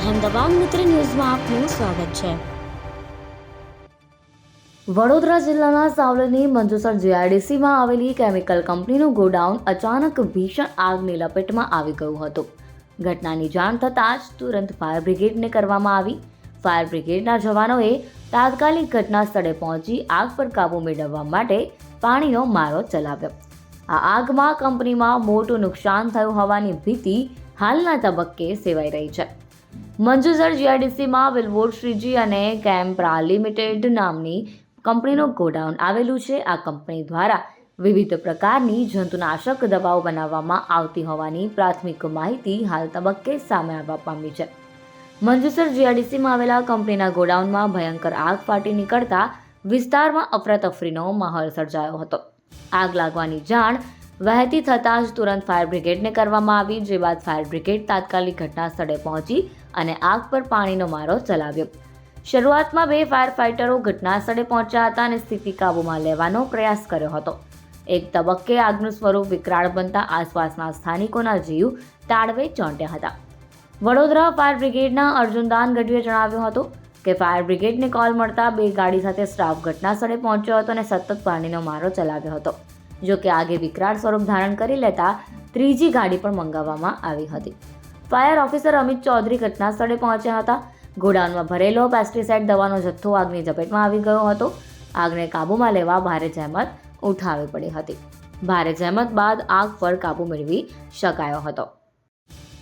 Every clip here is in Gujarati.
અહેમદાબાદ મિત્ર ન્યૂઝમાં આપનું સ્વાગત છે. વડોદરા જિલ્લાના સાવલીની મંજુસર જીઆઈડીસીમાં આવેલી કેમિકલ કંપનીનું ગોડાઉન અચાનક ભીષણ આગની લપેટમાં આવી ગયું હતું. ઘટનાની જાણ થતાં જ તુરંત ફાયર બ્રિગેડને કરવામાં આવી. ફાયર બ્રિગેડના જવાનોએ તાત્કાલિક ઘટના સ્થળે પહોંચી આગ પર કાબૂ મેળવવા માટે પાણીનો મારો ચલાવ્યો. આ આગમાં કંપનીમાં મોટું નુકસાન થયું હોવાની ભીતિ હાલના તબક્કે સેવાઈ રહી છે. મંજુસર જીઆઈડીસીમાં વિલવોડ શ્રીજી અને કેમ્પ્રા લિમિટેડ નામની કંપનીનું ગોડાઉન આવેલું છે. આ કંપની દ્વારા વિવિધ પ્રકારની જંતુનાશક દવાઓ બનાવવામાં આવતી હોવાની પ્રાથમિક માહિતી હાલ તબક્કે સામે આવવા પામી છે. મંજુસર જીઆરડીસીમાં આવેલા કંપનીના ગોડાઉનમાં ભયંકર આગ ફાટી નીકળતા વિસ્તારમાં અફરાતફરીનો માહોલ સર્જાયો હતો. આગ લાગવાની જાણ વહેતી થતાં જ તુરંત ફાયર બ્રિગેડને કરવામાં આવી, જે બાદ ફાયર બ્રિગેડ તાત્કાલિક ઘટના સ્થળે પહોંચી અને આગ પર પાણીનો મારો ચલાવ્યો. શરૂઆતમાં બે ફાયર ફાઇટરો ઘટના સ્થળે પહોંચ્યા હતા અને સ્થિતિ કાબૂમાં લેવાનો પ્રયાસ કર્યો હતો. એક તબક્કે આગનું સ્વરૂપ વિકરાળ બનતા આસપાસના સ્થાનિકોના જીવ તાળવે ચોંટ્યા હતા. વડોદરા ફાયર બ્રિગેડના અર્જુનદાન ગઢવીએ જણાવ્યું હતું કે ફાયર બ્રિગેડને કોલ મળતા બે ગાડી સાથે સ્ટાફ ઘટના સ્થળે પહોંચ્યો હતો અને સતત પાણીનો મારો ચલાવ્યો હતો. જો કે આગે વિકરાળ સ્વરૂપ ધારણ કરી લેતા ત્રીજી ગાડી પણ મંગાવવામાં આવી હતી. ફાયર ઓફિસર અમિત ચૌધરી ઘટના સ્થળે પહોંચ્યા હતા. ગોડાઉનમાં ભરેલો પેસ્ટિસાઇડ દવાનો જથ્થો આગની ઝપેટમાં આવી ગયો હતો. આગને કાબૂમાં લેવા ભારે જહેમત ઉઠાવવી પડી હતી. ભારે જહેમત બાદ આગ પર કાબૂ મેળવી શકાયો હતો.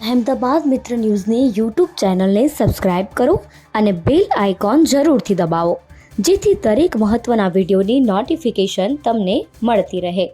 અહેમદાબાદ મિત્ર ન્યૂઝની યુટ્યુબ ચેનલને સબસ્ક્રાઇબ કરો અને બેલ આઇકોન જરૂરથી દબાવો, જેથી દરેક મહત્ત્વના વિડીયોની નોટિફિકેશન તમને મળતી રહે.